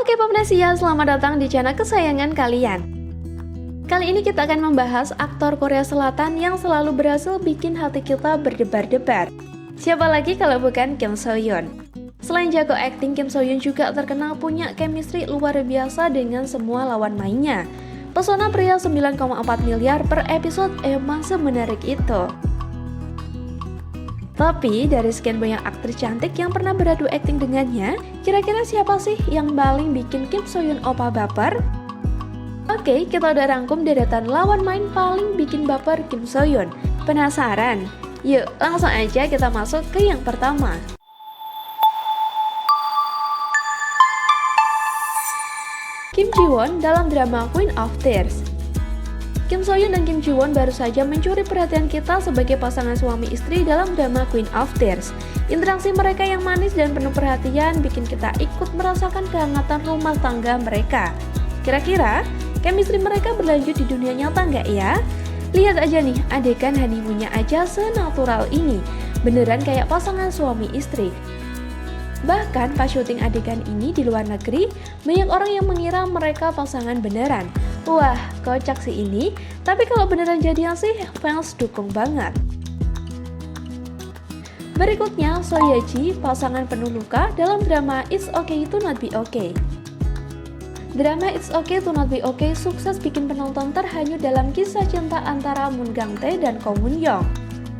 Halo K-pop selamat datang di channel kesayangan kalian. Kali ini kita akan membahas aktor Korea Selatan yang selalu berhasil bikin hati kita berdebar-debar. Siapa lagi kalau bukan Kim So Hyun? Selain jago akting, Kim So Hyun juga terkenal punya chemistry luar biasa dengan semua lawan mainnya. Pesona pria 9,4 miliar per episode emang semenarik itu. Tapi dari sekian banyak aktris cantik yang pernah beradu akting dengannya, kira-kira siapa sih yang paling bikin Kim Soyun opa baper? Oke, kita udah rangkum deretan lawan main paling bikin baper Kim Soyun. Penasaran? Yuk, langsung aja kita masuk ke yang pertama. Kim Ji Won dalam drama Queen of Tears. Kim So Hyun dan Kim Ji Won baru saja mencuri perhatian kita sebagai pasangan suami istri dalam drama Queen of Tears. Interaksi mereka yang manis dan penuh perhatian bikin kita ikut merasakan kehangatan rumah tangga mereka. Kira-kira, chemistry mereka berlanjut di dunia nyata nggak ya? Lihat aja nih, adegan honeymoonnya aja senatural ini. Beneran kayak pasangan suami istri. Bahkan pas syuting adegan ini di luar negeri, banyak orang yang mengira mereka pasangan beneran. Wah, kocak sih ini. Tapi kalau beneran jadian sih, fans dukung banget. Berikutnya, Soyeji, pasangan penuh luka dalam drama It's Okay to Not Be Okay. Drama It's Okay to Not Be Okay sukses bikin penonton terhanyut dalam kisah cinta antara Moon Gang Tae dan Ko Moon Young.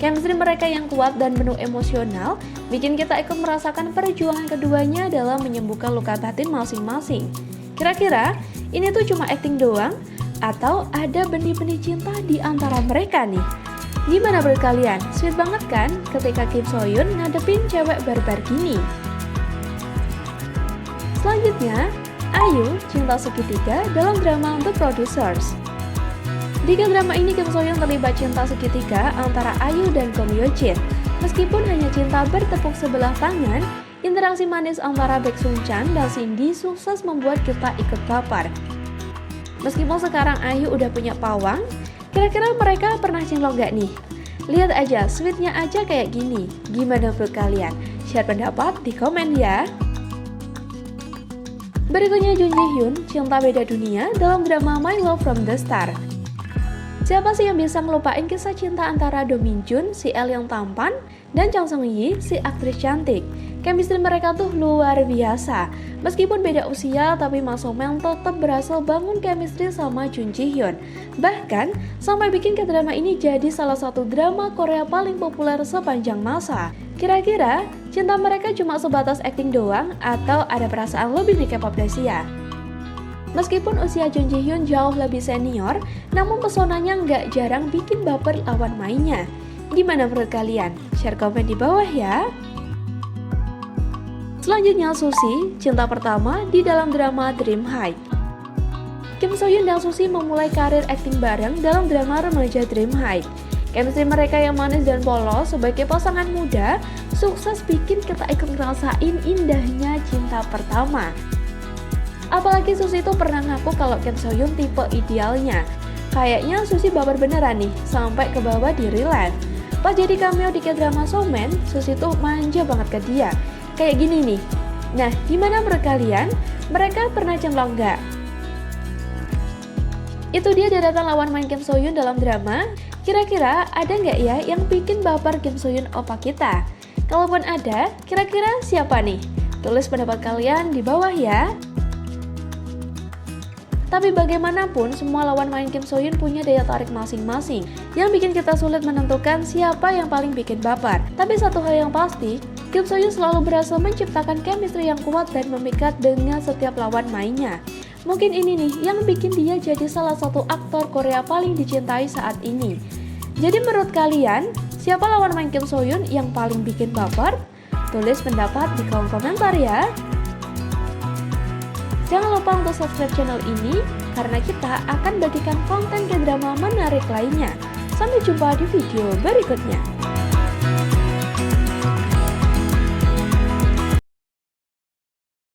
Chemistry mereka yang kuat dan penuh emosional bikin kita ikut merasakan perjuangan keduanya dalam menyembuhkan luka batin masing-masing. Kira-kira ini tuh cuma acting doang atau ada benih-benih cinta di antara mereka nih? Gimana menurut kalian? Sweet banget kan ketika Kim Soyun ngadepin cewek barbar gini? Selanjutnya, Ayu cinta segitiga dalam drama untuk Producers. Di drama ini Kim Soyun terlibat cinta segitiga antara Ayu dan Gong Yoo Jin. Meskipun hanya cinta bertepuk sebelah tangan, Interaksi manis antara Baek Sun Chan dan Cindy sukses membuat kita ikut baper. Meskipun sekarang Ayu udah punya pawang, kira-kira mereka pernah cinlok gak nih? Lihat aja, sweetnya aja kayak gini. Gimana menurut kalian? Share pendapat di komen ya. Berikutnya Jun Ji Hyun, cinta beda dunia dalam drama My Love from the Star. Siapa sih yang bisa ngelupain kisah cinta antara Do Min Jun, si El yang tampan, dan Chang Sung Yi, si aktris cantik? Chemistry mereka tuh luar biasa. Meskipun beda usia, tapi Mas Somel tetap berhasil bangun chemistry sama Jun Ji Hyun. Bahkan, sampai bikin ke drama ini jadi salah satu drama Korea paling populer sepanjang masa. Kira-kira, cinta mereka cuma sebatas acting doang atau ada perasaan lebih di K-pop Meskipun usia Jun Ji Hyun jauh lebih senior, namun pesonanya nggak jarang bikin baper lawan mainnya. Gimana menurut kalian? Share komen di bawah ya. Selanjutnya Susi, cinta pertama di dalam drama Dream High. Kim So Hyun dan Susi memulai karir akting bareng dalam drama remaja Dream High. Chemistry mereka yang manis dan polos sebagai pasangan muda sukses bikin kita ikut ngerasain indahnya cinta pertama. Apalagi Susi itu pernah ngaku kalau Kim So Hyun tipe idealnya. Kayaknya Susi baper beneran nih, sampai ke bawah di real. Pas jadi cameo di drama Showman, Susi tuh manja banget ke dia kayak gini nih. Nah, gimana menurut kalian? Mereka pernah cemplong nggak? Itu dia deretan lawan main Kim Soyun dalam drama. Kira-kira ada nggak ya yang bikin baper Kim Soyun opa kita? Kalaupun ada, kira-kira siapa nih? Tulis pendapat kalian di bawah ya. Tapi bagaimanapun, semua lawan main Kim Soyun punya daya tarik masing-masing yang bikin kita sulit menentukan siapa yang paling bikin baper. Tapi satu hal yang pasti, Kim Soyun selalu berhasil menciptakan chemistry yang kuat dan memikat dengan setiap lawan mainnya. Mungkin ini nih yang bikin dia jadi salah satu aktor Korea paling dicintai saat ini. Jadi menurut kalian, siapa lawan main Kim Soyun yang paling bikin baper? Tulis pendapat di kolom komentar ya. Jangan lupa untuk subscribe channel ini karena kita akan bagikan konten ke drama menarik lainnya. Sampai jumpa di video berikutnya.